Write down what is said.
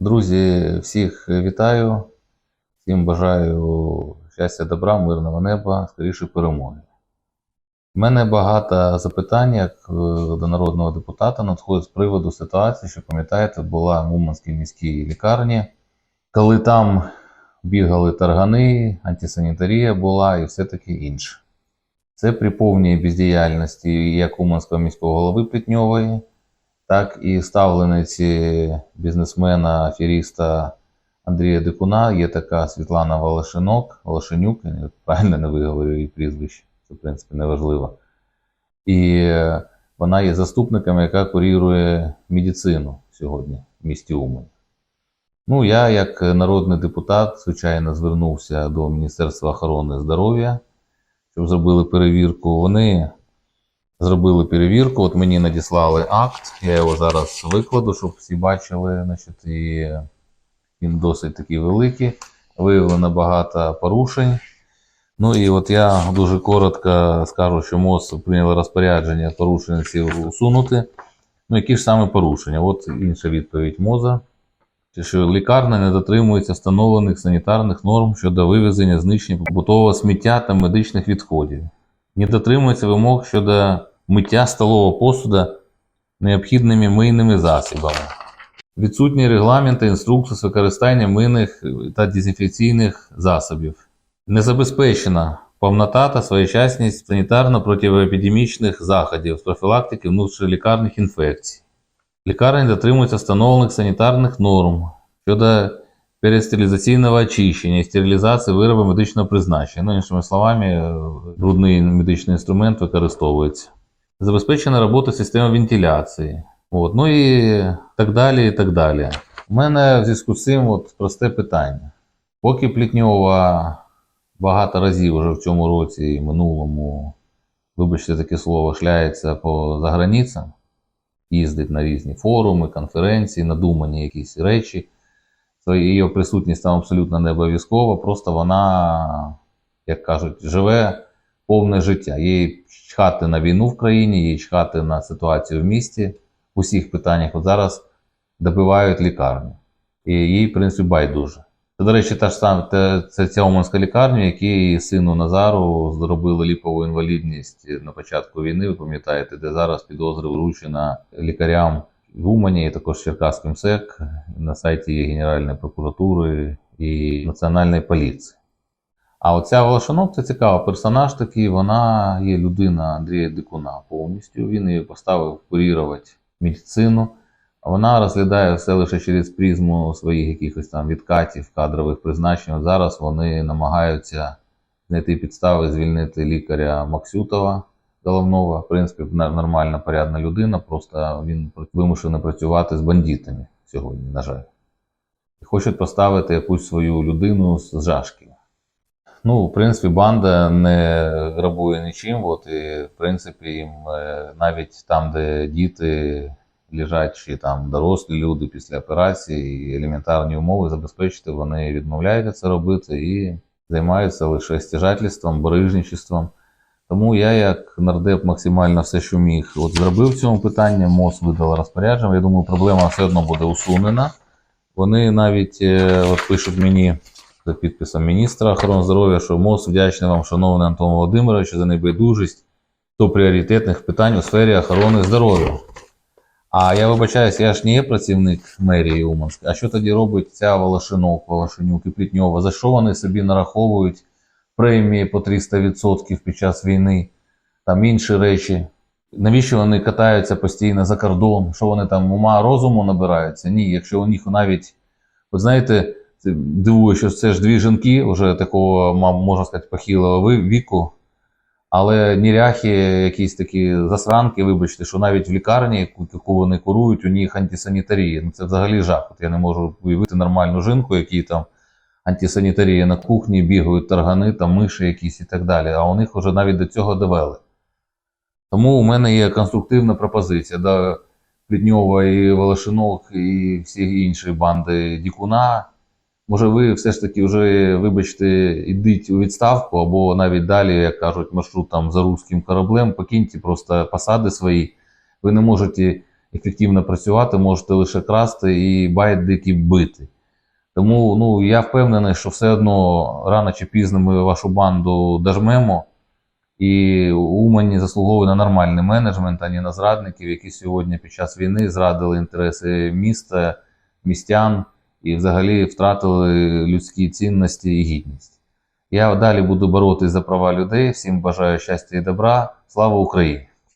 Друзі, всіх вітаю, всім бажаю щастя, добра, мирного неба, скоріше перемоги. У мене багато запитань як е, до народного депутата надходить з приводу ситуації, що пам'ятаєте, була в Уманській міській лікарні, коли там бігали таргани, антисанітарія була і все таке інше. Це при повній бездіяльності як Уманського міського голови Плетньової, так і ставлениці бізнесмена, аферіста Андрія Дикуна. Є така Світлана Волошинок, Волошенюк, я правильно не виговорю її прізвище, це в принципі не важливо. І вона є заступником, яка курірує медицину сьогодні в місті Умань. Ну, я, як народний депутат, звичайно, звернувся до Міністерства охорони здоров'я, щоб зробили перевірку. Вони зробили перевірку. От мені надіслали акт, я його зараз викладу, щоб всі бачили. Значить, і він досить такий великий. Виявлено багато порушень. Ну і от я дуже коротко скажу, що МОЗ прийняли розпорядження порушення ці усунути. Ну, які ж саме порушення? От інша відповідь МОЗа. Що лікарня не дотримується встановлених санітарних норм щодо вивезення знищення побутового сміття та медичних відходів. Не дотримується вимог щодо миття столового посуда необхідними мийними засобами. Відсутні регламенти інструкції з використання мийних та дезінфекційних засобів. Не забезпечена повнота та своєчасність санітарно-протиепідемічних заходів з профілактики внутрішньолікарних інфекцій. Лікарня не дотримується встановлених санітарних норм щодо перестерилізаційного очищення і стерилізації виробів медичного призначення. Ну, іншими словами, е, брудний медичний інструмент використовується. Забезпечена робота системи вентиляції. От, ну і так далі. і так далі. У мене в зв'язку з цим от просте питання. Поки Плітньова багато разів вже в цьому році і минулому, вибачте таке слово, шляється по заграницям, їздить на різні форуми, конференції, надумані якісь речі. То її присутність там абсолютно не обов'язкова, просто вона, як кажуть, живе повне життя. Їй чхати на війну в країні, їй чхати на ситуацію в місті в усіх питаннях. От зараз добивають лікарню. І їй, в принципі, байдуже. Це, до речі, та ж сама те- це ця Уманська лікарня, якій сину Назару зробили ліпову інвалідність на початку війни, ви пам'ятаєте, де зараз підозри вручена лікарям в Умані, і також Черкаським СЕК. На сайті Генеральної прокуратури і Національної поліції. А оця Волошанок це цікавий персонаж такий, вона є людина Андрія Дикуна повністю. Він її поставив курірувати медицину. Вона розглядає все лише через призму своїх якихось там відкатів, кадрових призначень. Зараз вони намагаються знайти підстави звільнити лікаря Максютова головного. В принципі, нормальна, порядна людина, просто він вимушений працювати з бандитами сьогодні, на жаль. Хочуть поставити якусь свою людину з жашки. Ну, в принципі, банда не грабує нічим. От, і, в принципі, їм е, навіть там, де діти лежать, чи там дорослі люди після операції, і елементарні умови забезпечити, вони відмовляються це робити і займаються лише стяжательством, барижничеством. Тому я, як нардеп, максимально все, що міг, от зробив в цьому питанні, МОЗ видала розпорядження. Я думаю, проблема все одно буде усунена. Вони навіть е, от пишуть мені за підписом міністра охорони здоров'я, що МОЗ вдячний вам, шановний Антон Володимирович, за небайдужість до пріоритетних питань у сфері охорони здоров'я. А я вибачаюсь, я ж не є працівник мерії Уманської. А що тоді робить ця Волошинок, Волошенюк і Плітньова? За що вони собі нараховують премії по 300% під час війни, там інші речі? Навіщо вони катаються постійно за кордон? Що вони там ума розуму набираються? Ні, якщо у них навіть, от знаєте, дивує, що це ж дві жінки, вже такого, можна сказати, похилого віку, але ніряхи, якісь такі засранки, вибачте, що навіть в лікарні, яку, вони курують, у них антисанітарія. Ну це взагалі жах. От я не можу уявити нормальну жінку, які там антисанітарія на кухні, бігають таргани, там миші якісь і так далі. А у них вже навіть до цього довели. Тому у мене є конструктивна пропозиція до Плідньова і Волошинок і всі інші банди Дікуна. Може, ви все ж таки вже, вибачте, йдіть у відставку, або навіть далі, як кажуть, маршрут там за руським кораблем, покиньте просто посади свої. Ви не можете ефективно працювати, можете лише красти і байдики бити. Тому ну, я впевнений, що все одно рано чи пізно ми вашу банду дожмемо. І Умані заслуговує на нормальний менеджмент, а не на зрадників, які сьогодні під час війни зрадили інтереси міста, містян і взагалі втратили людські цінності і гідність. Я далі буду боротися за права людей. Всім бажаю щастя і добра. Слава Україні!